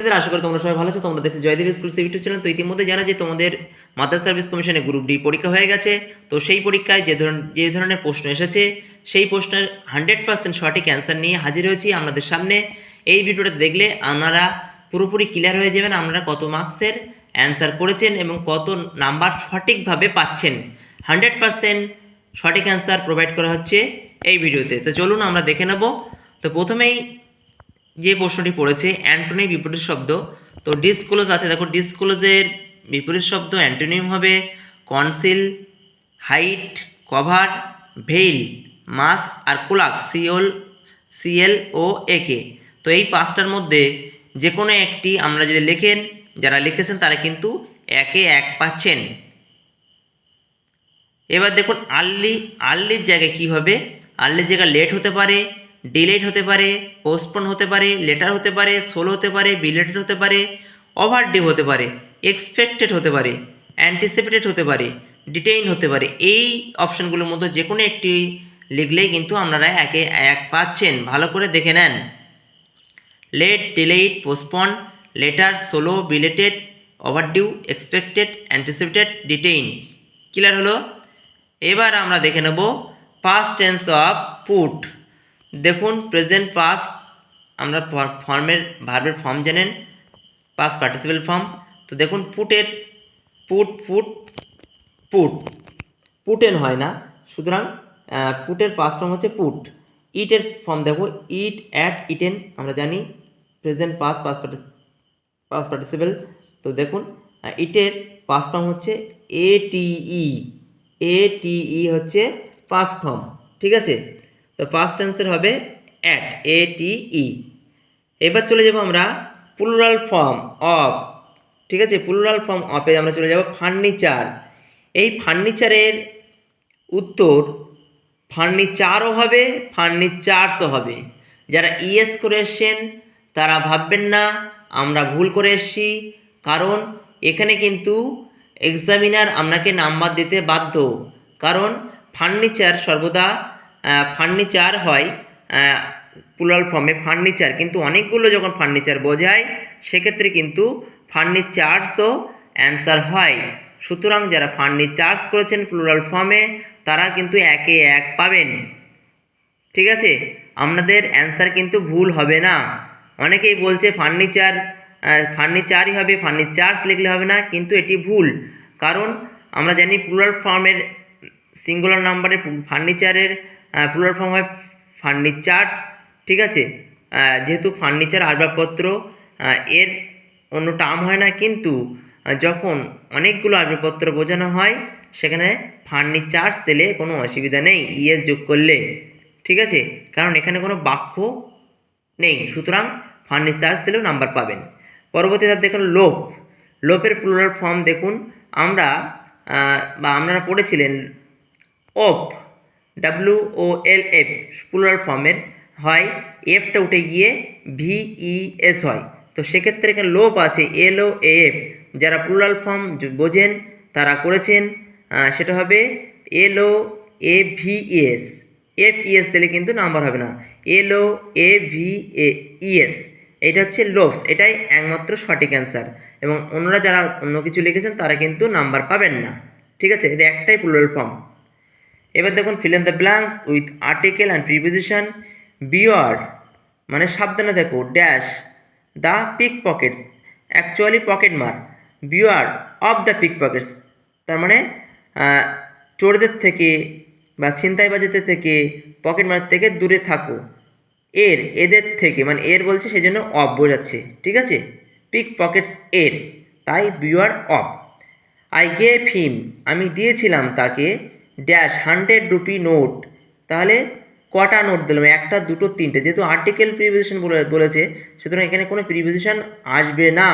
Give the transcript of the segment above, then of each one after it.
তাদের, আশা করি তোমরা সবাই ভালো আছো। তোমরা দেখতে জয়দেব স্কুল ইউটিউব চ্যানেল। তো ইতিমধ্যে জানা যে তোমাদের মাদার সার্ভিস কমিশনে গ্রুপ ডি পরীক্ষা হয়ে গেছে। তো সেই পরীক্ষায় যে ধরনের যে ধরনের প্রশ্ন এসেছে, সেই প্রশ্নের হান্ড্রেড পার্সেন্ট সঠিক অ্যান্সার নিয়ে হাজির হয়েছি আপনাদের সামনে। এই ভিডিওটা দেখলে আপনারা পুরোপুরি ক্লিয়ার হয়ে যাবেন আপনারা কত মার্কসের অ্যান্সার করেছেন এবং কত নাম্বার সঠিকভাবে পাচ্ছেন। হান্ড্রেড পার্সেন্ট সঠিক অ্যান্সার প্রোভাইড করা হচ্ছে এই ভিডিওতে। তো চলুন আমরা দেখে নেব। তো প্রথমেই যে প্রশ্নটি পড়েছে অ্যান্টোনি বিপরীত শব্দ। তো ডিসক্লোজ আছে, দেখো ডিসক্লোজের বিপরীত শব্দ অ্যান্টোনিম হবে conceal hide cover veil mask R cloak Seoul C L O A K তো এই পাঁচটার মধ্যে যে কোনো একটি আমরা যদি লেখেন, যারা লিখেছেন তারা কিন্তু একে এক পাচ্ছেন। এবার দেখুন আর্লি আর্লির জায়গায় কী হবে? আর্লির জায়গায় লেট হতে পারে ডিলেট হতে পারে পোস্টপন হতে পারে লেটার হতে পারে সোলো হতে পারে বিলেটেড হতে পারে ওভারডিউ হতে পারে এক্সপেক্টেড হতে পারে অ্যান্টিসিপেটেড হতে পারে ডিটেইন হতে পারে, এই অপশানগুলোর মধ্যে যে কোনো একটি লিখলেই কিন্তু আপনারা একে এক পাচ্ছেন। ভালো করে দেখে নেন। Late delayed postpone later slow belated overdue expected anticipated detain clear হলো? এবার আমরা দেখে নেব পাস্ট টেন্স অফ পুট দেখুন প্রেজেন্ট পাস্ট আমরা ফর্মের ভার্বের ফর্ম জানেন পাস্ট পার্টিসিপেল ফর্ম তো দেখুন, পুটের পুট পুট পুট পুটেন হয় না, সুতরাং পুটের পাস্ট ফর্ম হচ্ছে পুট ইটের ফর্ম দেখো ইট অ্যাট ইটেন আমরা জানি present past past past participle তো দেখুন ইটের পাস ফর্ম হচ্ছে এ টিই এ টিই হচ্ছে পাস ফর্ম ঠিক আছে? তো পাস্ট টেন্সের হবে অ্যাট এ টিই এবার চলে যাব আমরা প্লুরাল ফর্ম অফ ঠিক আছে? প্লুরাল ফর্ম অফে আমরা চলে যাব ফার্নিচার এই ফার্নিচারের উত্তর ফার্নিচারও হবে ফার্নিচার্সও হবে। যারা ইএস করে এসছেন, তারা ভাববেন না, আমরা ভুল করে এসছি। কারণ এখানে কিন্তু এক্সামিনার আপনাকে নাম্বার দিতে বাধ্য। কারণ ফার্নিচার সর্বদা ফার্নিচার হয় প্লুরাল ফর্মে ফার্নিচার কিন্তু অনেকগুলো যখন ফার্নিচার বোঝায়, সেক্ষেত্রে কিন্তু ফার্নিচার্সও অ্যান্সার হয়। সুতরাং যারা ফার্নিচার্স করেছেন প্লুরাল ফর্মে তারা কিন্তু একে এক পাবেন। ঠিক আছে? আপনাদের অ্যান্সার কিন্তু ভুল হবে না। অনেকেই বলছে ফার্নিচার ফার্নিচারই হবে ফার্নিচার্স লিখলে হবে না, কিন্তু এটি ভুল। কারণ আমরা জানি প্লুরাল ফর্মের সিঙ্গুলার নাম্বারের ফার্নিচারের প্লুরাল ফর্ম হয় ফার্নিচার্স ঠিক আছে? যেহেতু ফার্নিচার আসবাবপত্র এর অন্য টার্ম হয় না, কিন্তু যখন অনেকগুলো আসবাবপত্র বোঝানো হয়, সেখানে ফার্নিচার্স দিলে কোনো অসুবিধা নেই, ইএস যোগ করলে, ঠিক আছে? কারণ এখানে কোনো বাক্য নেই, সুতরাং ফার্নিচার্স দিলেও নাম্বার পাবেন। পরবর্তী ধাপ দেখুন, লোপ। লোপের প্লুরাল ফর্ম দেখুন, আমরা বা আপনারা পড়েছিলেন ওপ W O L F plural ফর্মের হয় এফটা উঠে গিয়ে ভিই এস হয়। তো সেক্ষেত্রে এখানে লোপ আছে এল ও এফ যারা প্লুরাল ফর্ম বোঝেন, তারা করেছেন সেটা হবে L O A V S F E S দিলে কিন্তু নাম্বার হবে না। এল O A V A ES এটা হচ্ছে লোভস এটাই একমাত্র সঠিক অ্যান্সার। এবং অন্যরা যারা অন্য কিছু লিখেছেন, তারা কিন্তু নাম্বার পাবেন না। ঠিক আছে? এটা একটাই প্লুরাল ফর্ম এবার দেখুন fill in the blanks with article and preposition beware মানে সাবধানে দেখো dash the pickpockets actually pocket মার beware of the pick Pockets তার মানে চোরদের থেকে বা ছিনতাই ছিনতাইবাজিদের থেকে পকেট মার থেকে দূরে থাকো। এর, এদের থেকে মানে এর বলছে সেই জন্য অফ বোঝাচ্ছে, ঠিক আছে? পিক পকেটস এর, তাই beware of I gave him আমি দিয়েছিলাম তাকে ড্যাশ হান্ড্রেড রুপি নোট তাহলে কটা নোট দিলাম? একটা, দুটো, তিনটে। যেহেতু আর্টিকেল প্রিপোজিশন বলেছে, সুতরাং এখানে কোনো প্রিপোজিশন আসবে না।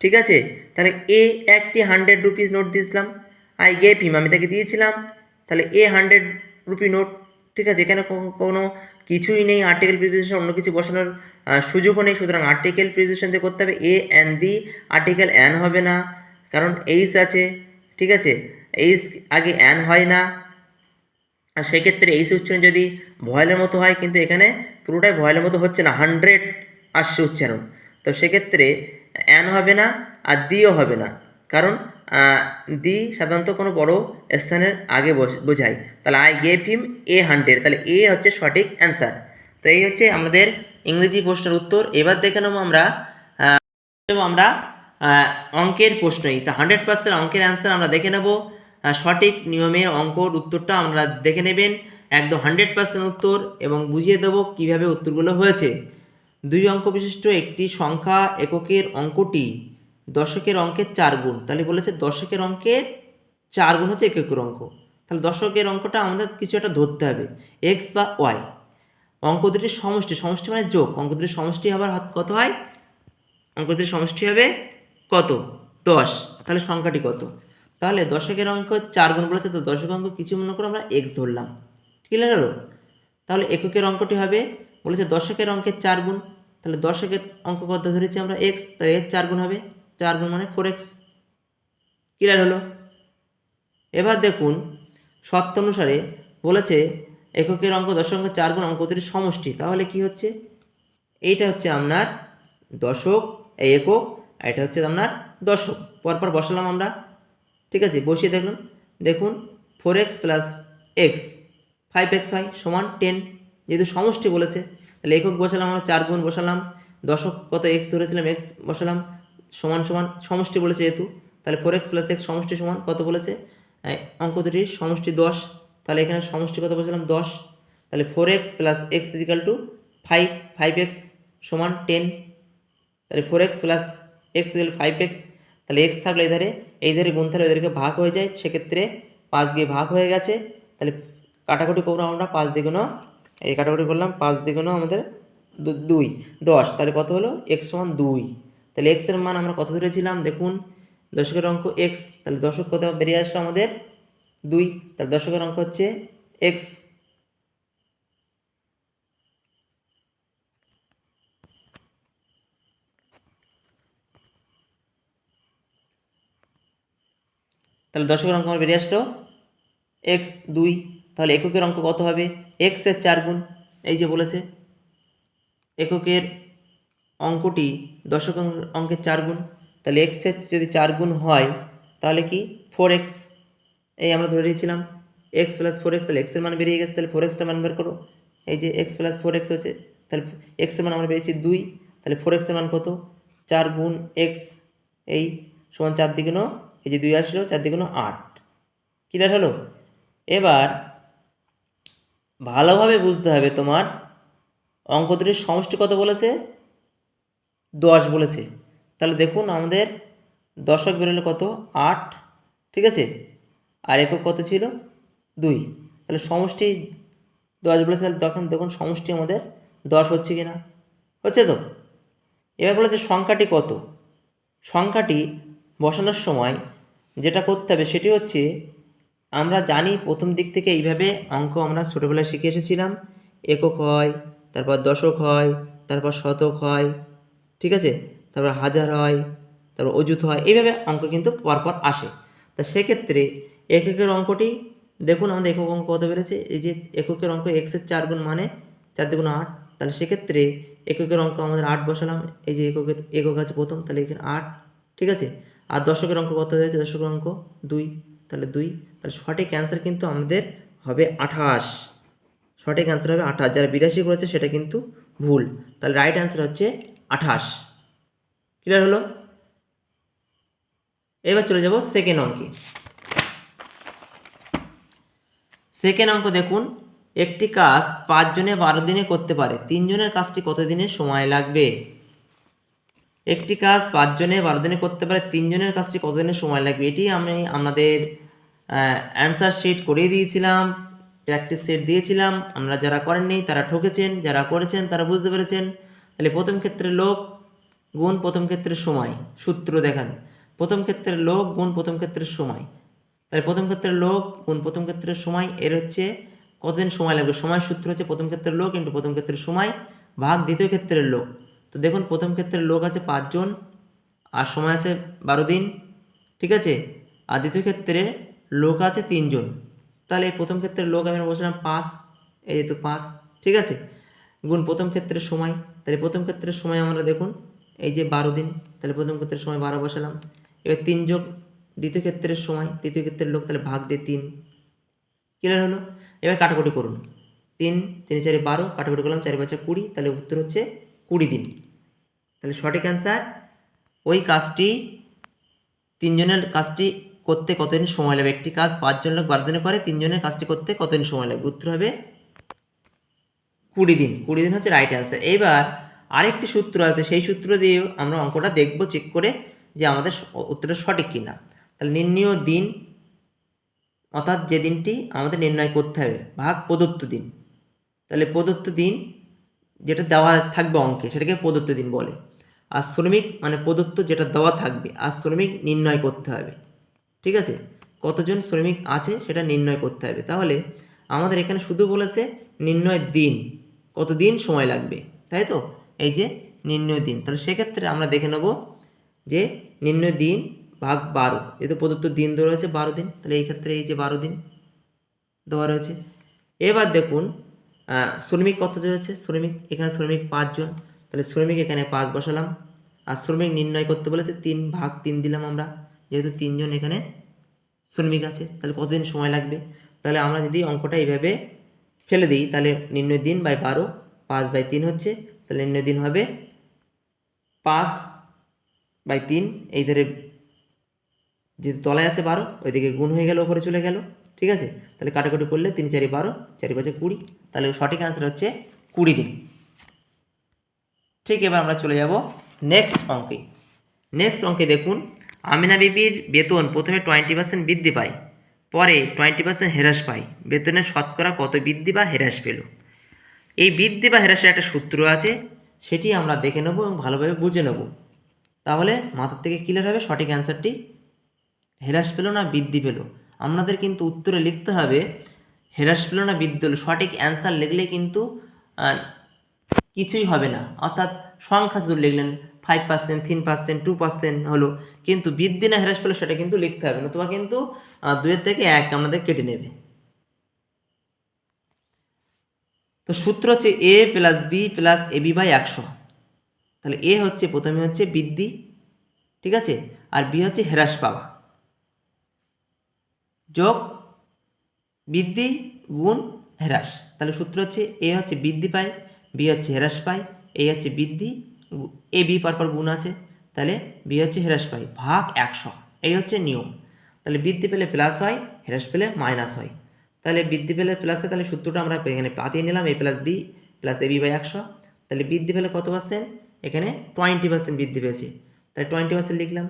ঠিক আছে? তাহলে এ একটি হান্ড্রেড রুপিস নোট দিয়েছিলাম। আই গেভ হিম আমি তাকে দিয়েছিলাম। তাহলে এ হান্ড্রেড রুপি নোট ঠিক আছে? এখানে কোনো কিছুই নেই। আর্টিকেল প্রিপোজিশন অন্য কিছু বসানোর সুযোগও নেই। সুতরাং আর্টিকেল প্রিপোজিশন দিয়ে করতে হবে। A an the article an হবে না। কারণ এইস আছে। ঠিক আছে? এইস আগে অ্যান হয় না। আর সেক্ষেত্রে এইস উচ্চারণ যদি ভয়েলের মতো হয়, কিন্তু এখানে পুরোটাই ভয়েলের মতো হচ্ছে না, হান্ড্রেড আসছে উচ্চারণ। তো সেক্ষেত্রে অ্যান হবে না, আর দিও হবে না। কারণ দি সাধারণত কোনো বড় স্থানের আগে বোঝায়। তাহলে I gave him a hundred তাহলে এ হচ্ছে সঠিক অ্যান্সার তো এই হচ্ছে আমাদের ইংরেজি প্রশ্নের উত্তর। এবার দেখে নেব আমরা আমরা অঙ্কের প্রশ্নই। তা হান্ড্রেড পার্সেন্ট অঙ্কের অ্যান্সার আমরা দেখে নেব। সঠিক নিয়মে অঙ্কর উত্তরটা আমরা দেখে নেবেন। একদম হান্ড্রেড পার্সেন্ট উত্তর এবং বুঝিয়ে দেবো কীভাবে উত্তরগুলো হয়েছে। দুই অঙ্ক বিশিষ্ট একটি সংখ্যা এককের অঙ্কটি দশকের অঙ্কের চার গুণ। তাহলে বলেছে দশকের অঙ্কের চার গুণ হচ্ছে এককের অঙ্ক। তাহলে দশকের অঙ্কটা আমাদের কিছু একটা ধরতে হবে। এক্স বা ওয়াই অঙ্ক দুটির সমষ্টি সমষ্টি মানে যোগ। অঙ্ক দুটির সমষ্টি আবার কত হয়? অঙ্ক দুটির সমষ্টি হবে কত? দশ। তাহলে সংখ্যাটি কত? তাহলে দশকের অঙ্ক চার গুণ বলেছে, তো দশকের অঙ্ক কিছু মনে করে আমরা এক্স ধরলাম। ক্লিয়ার হলো তাহলে এককের অঙ্কটি হবে, বলেছে দশকের অঙ্কের চার গুণ, তাহলে দশকের অঙ্ক কত ধরেছি আমরা এক্স তাহলে এর চার গুণ হবে, চার গুণ মানে ফোর এক্স ক্লিয়ার হলো? এবার দেখুন সত্য অনুসারে বলেছে এককের অঙ্ক দশক অঙ্ক চার গুণ, অঙ্ক সমষ্টি, তাহলে কি হচ্ছে? এইটা হচ্ছে আপনার দশক একক এটা হচ্ছে আপনার দশক পরপর বসালাম আমরা ঠিক আছে? বসিয়ে দেখুন দেখুন four X plus X five X হয় সমান টেন যেহেতু সমষ্টি বলেছে, তাহলে একক বসালাম আমরা চার গুণ বসালাম। দশক কত এক্স ধরেছিলাম এক্স বসালাম, সমান সমান সমষ্টি বলেছে যেহেতু। তাহলে ফোর এক্স প্লাস এক্স সমষ্টি সমান কত বলেছে? অঙ্ক দুটির সমষ্টি দশ। তাহলে এখানে সমষ্টি কত বসালাম? দশ। তাহলে four X plus X equal to five five X সমান টেন তাহলে four X plus X five X তাহলে এক্স থাকলে এধারে এই ধারে গুণ থাকলে এদেরকে ভাগ হয়ে যায়, সেক্ষেত্রে পাঁচ দিয়ে ভাগ হয়ে গেছে। তাহলে কাটাকুটি করব আমরা, পাঁচ দ্বিগুণ এই কাটাকুটি করলাম, পাঁচ দ্বিগুণ আমাদের দুই, দশ। তাহলে কত হলো? এক্স সমান দুই। তাহলে এক্সের মান আমরা কত ধরেছিলাম? দেখুন, দশকের অঙ্ক এক্স তাহলে দশক কত বেরিয়ে আসলো আমাদের? দুই। তাহলে দশকের অঙ্ক হচ্ছে এক্স তাহলে দশকের অঙ্ক আমার বেরিয়ে আসলো। এক্স দুই, তাহলে এককের অঙ্ক কত হবে? এক্সের চার গুণ, এই যে বলেছে। এককের অঙ্কটি দশক অঙ্কের চার গুণ, তাহলে এক্সের যদি চার গুণ হয়, তাহলে কি? ফোর এক্স এই আমরা ধরে নিয়েছিলাম। এক্স প্লাস ফোর এক্স তাহলে এক্সের মান বেরিয়ে গেছে, তাহলে ফোর এক্সটা মান বের করো। এই যে এক্স প্লাস ফোর এক্স হচ্ছে তাহলে এক্সের মান আমরা পেয়েছি দুই, তাহলে ফোর এক্সের মান কত? চার গুণ এক্স এই সমান চার দিগুণও এই যে দুই আসলো, চার দিগুণও আট। ক্লিয়ার হলো? এবার ভালোভাবে বুঝতে হবে তোমার অঙ্ক দুটির সমষ্টি কত বলেছে? দশ বলেছে। তাহলে দেখুন আমাদের দশক বেরোলে কত? আট। ঠিক আছে? আর একক কত ছিল? দুই। তাহলে সমষ্টি দশ বলেছে, তাহলে তখন দেখুন সমষ্টি আমাদের দশ হচ্ছে কি না হচ্ছে তো? এবার বলেছে সংখ্যাটি কত? সংখ্যাটি বসানোর সময় যেটা করতে হবে সেটি হচ্ছে, আমরা জানি প্রথম দিক থেকে এইভাবে অঙ্ক আমরা ছোটোবেলায় শিখে এসেছিলাম। একক হয়, তারপর দশক হয়, তারপর শতক হয়, ঠিক আছে? তারপর হাজার হয়, তারপর অযুত হয়, এইভাবে অঙ্ক কিন্তু পরপর আসে। তা সেক্ষেত্রে এককের অঙ্কটি, দেখুন আমাদের একক অঙ্ক কত বেড়েছে? এই যে এককের অঙ্ক এক্সের চার গুণ মানে চার দুগুণ আট, তাহলে সেক্ষেত্রে এককের অঙ্ক আমাদের আট বসালাম, এই যে এককের, একক আছে প্রথম, তাহলে এখানে আট, ঠিক আছে? আর দশকের অঙ্ক কত হয়েছে? দশকের অঙ্ক দুই। তাহলে দুই। তাহলে সঠিক অ্যান্সার কিন্তু আমাদের হবে আঠাশ। সঠিক অ্যান্সার হবে আঠাশ। যারা বিরাশি করেছে সেটা কিন্তু ভুল। তাহলে রাইট অ্যান্সার হচ্ছে আঠাশ। ক্লিয়ার হলো? এবার চলে যাব সেকেন্ড অঙ্কে। সেকেন্ড অঙ্ক দেখুন। একটি কাজ পাঁচজনে বারো দিনে করতে পারে। তিনজনের কাজটি কত দিনে সময় লাগবে। একটি কাজ পাঁচজনে বারো দিনে করতে পারে, তিনজনের কাজটি কত দিনে সময় লাগবে? এটি আমি আমাদের অ্যান্সার শিট করিয়ে দিয়েছিলাম প্র্যাকটিস সেট দিয়েছিলাম। আমরা যারা করেননি, তারা ঠকেছেন, যারা করেছেন, তারা বুঝতে পেরেছেন। তাহলে প্রথম ক্ষেত্রে লোক, গুণ প্রথম ক্ষেত্রে সময়, সূত্র দেখান। প্রথম ক্ষেত্রে লোক, গুণ প্রথম ক্ষেত্রের সময়। তাহলে প্রথম ক্ষেত্রের লোক, গুণ প্রথম ক্ষেত্রের সময়, এর হচ্ছে কতদিন সময় লাগবে? সময় সূত্র হচ্ছে প্রথম ক্ষেত্রের লোক ইন্টু প্রথম ক্ষেত্রের সময়, ভাগ দ্বিতীয় ক্ষেত্রের লোক। তো দেখুন, প্রথম ক্ষেত্রের লোক আছে পাঁচজন, আর সময় আছে বারো দিন, ঠিক আছে? আর দ্বিতীয় ক্ষেত্রে লোক আছে তিনজন। তাহলে এই প্রথম ক্ষেত্রের লোক আমি বলছিলাম পাঁচ, এই তো পাঁচ, ঠিক আছে? গুণ প্রথম ক্ষেত্রের সময়, তাহলে প্রথম ক্ষেত্রের সময় আমরা দেখুন, এই যে বারো দিন, তাহলে প্রথম ক্ষেত্রের সময় বারো বসালাম। এবার তিন যোগ, দ্বিতীয় ক্ষেত্রের সময়, তৃতীয় ক্ষেত্রের লোক, তাহলে ভাগ দিয়ে তিন। ক্লিয়ার হলো? এবার কাটাকুটি করুন। তিন তিন, চারি বারো, কাটাকুটি করলাম, চারি পাঁচে কুড়ি, তাহলে উত্তর হচ্ছে কুড়ি দিন। তাহলে সঠিক অ্যান্সার ওই কাজটি তিনজনের কাজটি করতে কতদিন সময় লাগবে? একটি কাজ পাঁচজন লোক বারো দিনে করে, তিনজনের কাজটি করতে কতদিন সময় লাগবে? উত্তর হবে কুড়ি দিন। কুড়ি দিন হচ্ছে রাইট অ্যান্সার এইবার আরেকটি সূত্র আছে, সেই সূত্র দিয়েও আমরা অঙ্কটা দেখব চেক করে যে আমাদের উত্তরটা সঠিক কি না তাহলে নির্ণীয় দিন, অর্থাৎ যে দিনটি আমাদের নির্ণয় করতে হবে, ভাগ প্রদত্ত দিন। তাহলে প্রদত্ত দিন যেটা দেওয়া থাকবে অঙ্কে, সেটাকে প্রদত্ত দিন বলে। আর শ্রমিক মানে প্রদত্ত যেটা দেওয়া থাকবে আর শ্রমিক নির্ণয় করতে হবে। ঠিক আছে? কতজন শ্রমিক আছে সেটা নির্ণয় করতে হবে। তাহলে আমাদের এখানে শুধু বলেছে নির্ণয় দিন। কত দিন সময় লাগবে? তাই তো? এই যে নির্ণয় দিন। তাহলে সেক্ষেত্রে আমরা দেখে নেব যে নির্ণয় দিন ভাগ বারো। যেহেতু প্রদত্ত দিন দেওয়া রয়েছে বারো দিন, তাহলে এই ক্ষেত্রে এই যে বারো দিন দেওয়া রয়েছে। এবার দেখুন শ্রমিক কত রয়েছে? শ্রমিক, এখানে শ্রমিক পাঁচজন। তাহলে শ্রমিক এখানে পাঁচ বসালাম। আর শ্রমিক নির্ণয় করতে বলেছে তিন ভাগ তিন দিলাম আমরা, যেহেতু তিনজন এখানে শ্রমিক আছে, তাহলে কতদিন সময় লাগবে? তাহলে আমরা যদি অঙ্কটা এইভাবে ফেলে দিই, তাহলে নির্ণয় দিন বাই বারো, পাঁচ বাই তিন হচ্ছে, তাহলে নির্ণয় দিন হবে পাঁচ বাই তিন, এই ধরে যেহেতু তলায় আছে বারো, ওইদিকে গুণ হয়ে গেল, ওপরে চলে গেল, ঠিক আছে? তাহলে কাটাকুটি করলে তিন চারি বারো, চারি পাঁচে কুড়ি, তাহলে সঠিক অ্যান্সার হচ্ছে কুড়ি দিন। ঠিক এবার আমরা চলে যাব নেক্সট অঙ্কে। নেক্সট অঙ্কে দেখুন, আমিনা বিবির বেতন প্রথমে টোয়েন্টি পার্সেন্ট বৃদ্ধি পায়, পরে টোয়েন্টি পার্সেন্ট হ্রাস পায়। বেতনের শতকরা কত বৃদ্ধি বা হ্রাস পেল? এই বৃদ্ধি বা হ্রাসের একটা সূত্র আছে, সেটি আমরা দেখে নেব এবং ভালোভাবে বুঝে নেব। তাহলে মাথার থেকে ক্লিয়ার হবে সঠিক অ্যান্সারটি হ্রাস পেল না বৃদ্ধি পেল? আপনাদের কিন্তু উত্তরে লিখতে হবে, হ্রাস পেল না বৃদ্ধি পেল? সঠিক অ্যান্সার লিখলে কিন্তু কিছুই হবে না। অর্থাৎ সংখ্যা শুধু লিখলেন ফাইভ পার্সেন্ট তিন পার্সেন্ট টু পার্সেন্ট হলো। কিন্তু বৃদ্ধি না হ্রাস পেলে সেটা কিন্তু লিখতে হবে না। নতুবা কিন্তু দুয়ের থেকে এক আমাদের কেটে নেবে। তো সূত্র হচ্ছে A plus B plus A B by একশো। তাহলে এ হচ্ছে, প্রথমে হচ্ছে বৃদ্ধি, ঠিক আছে? আর বি হচ্ছে হ্রাস পাওয়া। যোগ, বৃদ্ধি গুণ হ্রাস। তাহলে সূত্র হচ্ছে এ হচ্ছে বৃদ্ধি পায় বি হচ্ছে হ্রাস পায় এ হচ্ছে বৃদ্ধি এ বি পরপর গুণ আছে, তাহলে বি হচ্ছে হ্রাস পায় ভাগ একশো। এই হচ্ছে নিয়ম, তাহলে বৃদ্ধি পেলে প্লাস হয়, হ্রাস পেলে মাইনাস হয়। তাহলে বৃদ্ধি পেলে প্লাস হয় তাহলে সূত্রটা আমরা এখানে পাতিয়ে নিলাম A plus B plus A B by একশো। তাহলে বৃদ্ধি পেলে কত পার্সেন্ট এখানে টোয়েন্টি পার্সেন্ট বৃদ্ধি পেয়েছে। তাহলে টোয়েন্টি পার্সেন্ট লিখলাম,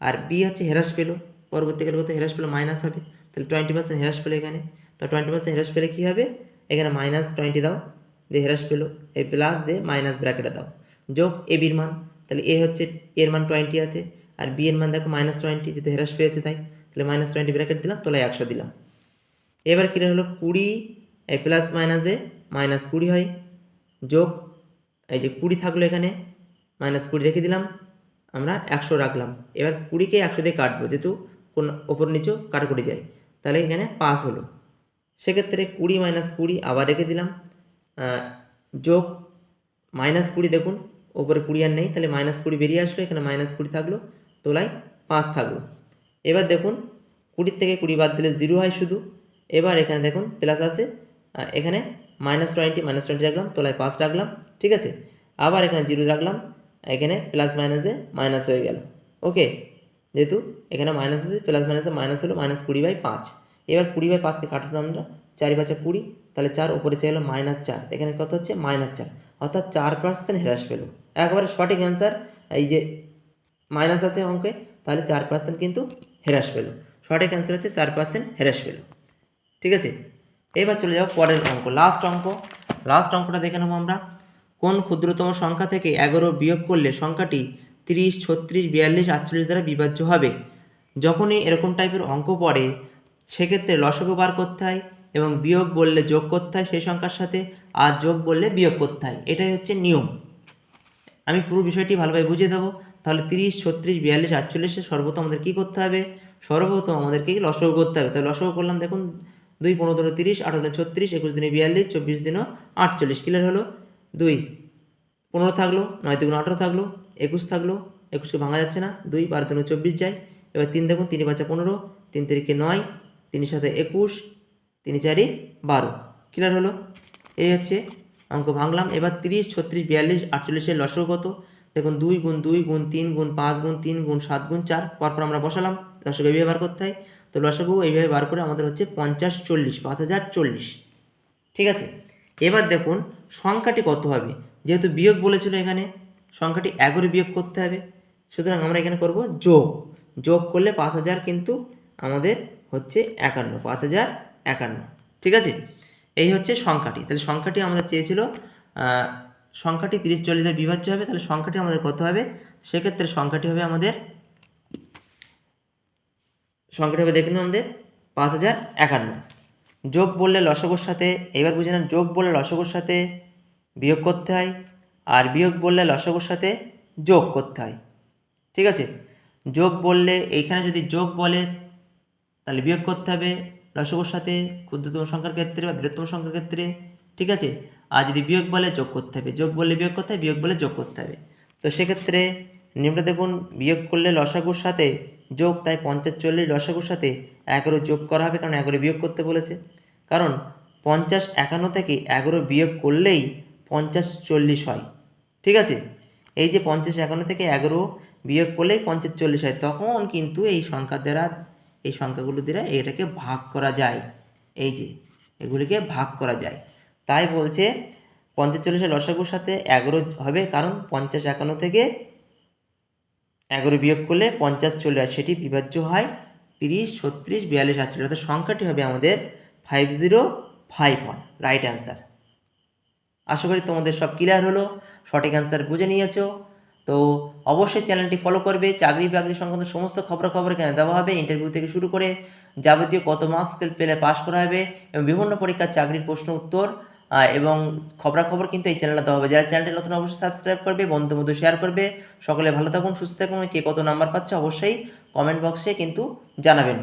আর বি হচ্ছে হ্রাস পেল পরবর্তীকালে কত? হ্রাস পেল মাইনাস হবে। তাহলে টোয়েন্টি পার্সেন্ট হ্রাস পেল এখানে। তো টোয়েন্টি পার্সেন্ট হ্রাস পেলে কী হবে? এখানে মাইনাস টোয়েন্টি দাও। দিয়ে হ্রাস পেল। এই প্লাস দিয়ে মাইনাস ব্র্যাকেটে দাও। যোগ এ বির মান, তাহলে এ হচ্ছে এর মান টোয়েন্টি আছে, আর বি এর মান দেখো মাইনাস টোয়েন্টি যেহেতু হ্রাস পেয়েছে তাই, তাহলে মাইনাস টোয়েন্টি ব্র্যাকেট দিলাম, তোলায় একশো দিলাম। এবার কী হলো কুড়ি, এই প্লাস মাইনাসে মাইনাস কুড়ি হয়। যোগ, এই যে কুড়ি থাকল এখানে মাইনাস কুড়ি রেখে দিলাম, আমরা একশো রাখলাম। এবার কুড়িকে একশো দিয়ে কাটবো, যেহেতু কোন ওপর নিচেও কাটাকুটি যায়। তাহলে এখানে পাস হলো। সেক্ষেত্রে কুড়ি মাইনাস কুড়ি আবার রেখে দিলাম। যোগ মাইনাস কুড়ি দেখুন, ওপরে কুড়ি আর নেই, তাহলে মাইনাস কুড়ি বেরিয়ে আসলো, এখানে মাইনাস কুড়ি থাকল, তোলায় পাঁচ থাকল। এবার দেখুন, কুড়ির থেকে কুড়ি বাদ দিলে জিরো হয় শুধু, এবার এখানে দেখুন প্লাস আছে এখানে মাইনাস টোয়েন্টি মাইনাস টোয়েন্টি রাখলাম, তোলায় পাঁচ রাখলাম, ঠিক আছে? আবার এখানে জিরো রাখলাম, এখানে প্লাস মাইনাসে মাইনাস হয়ে গেল ওকে যেহেতু এখানে মাইনাস আছে প্লাস মাইনাসে মাইনাস হলো মাইনাস কুড়ি বাই পাঁচ। এবার কুড়ি বাই পাঁচকে কাটালাম আমরা, চারি পাঁচে কুড়ি তাহলে চার উপরে চাইলো মাইনাস চার। এখানে কত হচ্ছে? মাইনাস চার। অর্থাৎ চার পার্সেন্ট হ্রাস পেল। একবারে সঠিক অ্যান্সার এই যে মাইনাস আছে অঙ্কে, তাহলে চার পার্সেন্ট কিন্তু হ্রাস পেল। সঠিক অ্যান্সার হচ্ছে চার পার্সেন্ট হ্রাস পেল। ঠিক আছে? এবার চলে যাব পরের অঙ্ক লাস্ট অঙ্ক। লাস্ট অঙ্কটা দেখে নেব আমরা। কোন ক্ষুদ্রতম সংখ্যা থেকে এগারো বিয়োগ করলে সংখ্যাটি তিরিশ, ছত্রিশ, বিয়াল্লিশ, আটচল্লিশ দ্বারা বিভাজ্য হবে? যখনই এরকম টাইপের অঙ্ক পড়ে, সেক্ষেত্রে লসগু বার করতে হয়। এবং বিয়োগ বললে যোগ করতে হয় সেই সংখ্যার সাথে, আর যোগ বললে বিয়োগ করতে হয়। এটাই হচ্ছে নিয়ম। আমি পুরো বিষয়টি ভালোভাবে বুঝিয়ে দেবো। তাহলে তিরিশ, ছত্রিশ, বিয়াল্লিশ, আটচল্লিশে সর্বপ্রথম আমাদের কী করতে হবে? সর্বপ্রথম আমাদেরকে লসগু করতে হবে? তাহলে লসগু করলাম, দেখুন, দুই, পনেরো, তিরিশ, আঠারো দিনে ছত্রিশ, একুশ দিনে বিয়াল্লিশ, চব্বিশ দিনও আটচল্লিশ। ক্লিয়ার হলো? দুই, পনেরো থাকল, নয় দুগুণ আঠারো থাকল, একুশ থাকল, একুশকে ভাঙা যাচ্ছে না। দুই, বারো তিন চব্বিশ যায়। এবার তিন দেখুন, তিন পাঁচা পনেরো, তিন তারিখে নয়, তিনের সাথে একুশ তিন চারি বারো। ক্লিয়ার হলো? এই হচ্ছে অঙ্ক, ভাঙলাম। এবার তিরিশ, ছত্রিশ, বিয়াল্লিশ, আটচল্লিশের লসও কত? দেখুন দুই গুণ দুই গুণ তিন গুণ পাঁচ গুণ তিন গুণ সাত গুণ চার, পরপর আমরা বসালাম। লসক এইভাবে বার করতে হয়। তো লসগু এইভাবে বার করে আমাদের হচ্ছে পঞ্চাশ, চল্লিশ, পাঁচ হাজার, চল্লিশ। ঠিক আছে? এবার দেখুন সংখ্যাটি কত হবে? যেহেতু বিয়োগ বলেছিল এখানে, সংখ্যাটি এগারো বিয়োগ করতে হবে। সুতরাং আমরা এখানে করব যোগ। যোগ করলে পাঁচ হাজার কিন্তু আমাদের হচ্ছে একান্ন, পাঁচ হাজার একান্ন। ঠিক আছে? এই হচ্ছে সংখ্যাটি। তাহলে সংখ্যাটি আমাদের চেয়েছিল সংখ্যাটি তিরিশ চল্লিশের বিভাজ্য হবে, তাহলে সংখ্যাটি আমাদের কত হবে? সেক্ষেত্রে সংখ্যাটি হবে আমাদের, সংখ্যাটি হবে দেখুন আমাদের, পাঁচ হাজার একান্ন। যোগ বললে লসগোর সাথে এবার বুঝে নেন, যোগ বললে লসগোর সাথে বিয়োগ করতে হয়, আর বিয়োগ বললে লসগোর সাথে যোগ করতে হয়। ঠিক আছে? যোগ বললে, এইখানে যদি যোগ বলে, তাহলে বিয়োগ করতে হবে লসগোর সাথে ক্ষুদ্রতম সংখ্যার ক্ষেত্রে বা বৃহত্তম সংখ্যার ক্ষেত্রে, ঠিক আছে? আর যদি বিয়োগ বলে যোগ করতে হবে, যোগ বললে বিয়োগ করতে হবে, বিয়োগ বলে যোগ করতে হবে। তো সেক্ষেত্রে নিয়মটা দেখুন, বিয়োগ করলে লসাগুর সাথে যোগ, তাই পঞ্চাশ চল্লিশ লসাগুর সাথে এগারো যোগ করা হবে, কারণ এগারো বিয়োগ করতে বলেছে। কারণ পঞ্চাশ একান্ন থেকে এগারো বিয়োগ করলেই পঞ্চাশ চল্লিশ হয়, ঠিক আছে? এই যে পঞ্চাশ একান্ন থেকে এগারো বিয়োগ করলেই পঞ্চাশ চল্লিশ হয়, তখন কিন্তু এই সংখ্যা দ্বারা এই সংখ্যাগুলো দ্বারা এটাকে ভাগ করা যায়। এই যে, এগুলিকে ভাগ করা যায়। তাই বলছে পঞ্চাশ চল্লিশের লসাগুর সাথে এগারো হবে, কারণ পঞ্চাশ একান্ন থেকে এগারো বিয়োগ করলে পঞ্চাশ চল্লিশ, আর সেটি বিভাজ্য হয় তিরিশ, ছত্রিশ, বিয়াল্লিশ, আটচল্লিশ। অর্থাৎ সংখ্যাটি হবে আমাদের five zero five one right answer আশা করি তোমাদের সব ক্লিয়ার হলো, সঠিক অ্যান্সার বুঝে নিয়েছো। তো অবশ্যই চ্যানেলটি ফলো করবে, চাকরি বাকরি সংক্রান্ত সমস্ত খবরাখবর এখানে দেওয়া হবে। ইন্টারভিউ থেকে শুরু করে যাবতীয় কত মার্কস পেলে পাশ করা হবে এবং বিভিন্ন পরীক্ষার চাকরির প্রশ্ন উত্তর এবং খবরাখবর কিন্তু এই চ্যানেলে দেওয়া হবে। যারা চ্যানেলটি নতুন, অবশ্যই সাবস্ক্রাইব করবে বন্ধু মধ্যে শেয়ার করবে। সকলে ভালো থাকুন, সুস্থ থাকুন, কে কত নাম্বার পাচ্ছে অবশ্যই কমেন্ট বক্সে কিন্তু জানাবেন।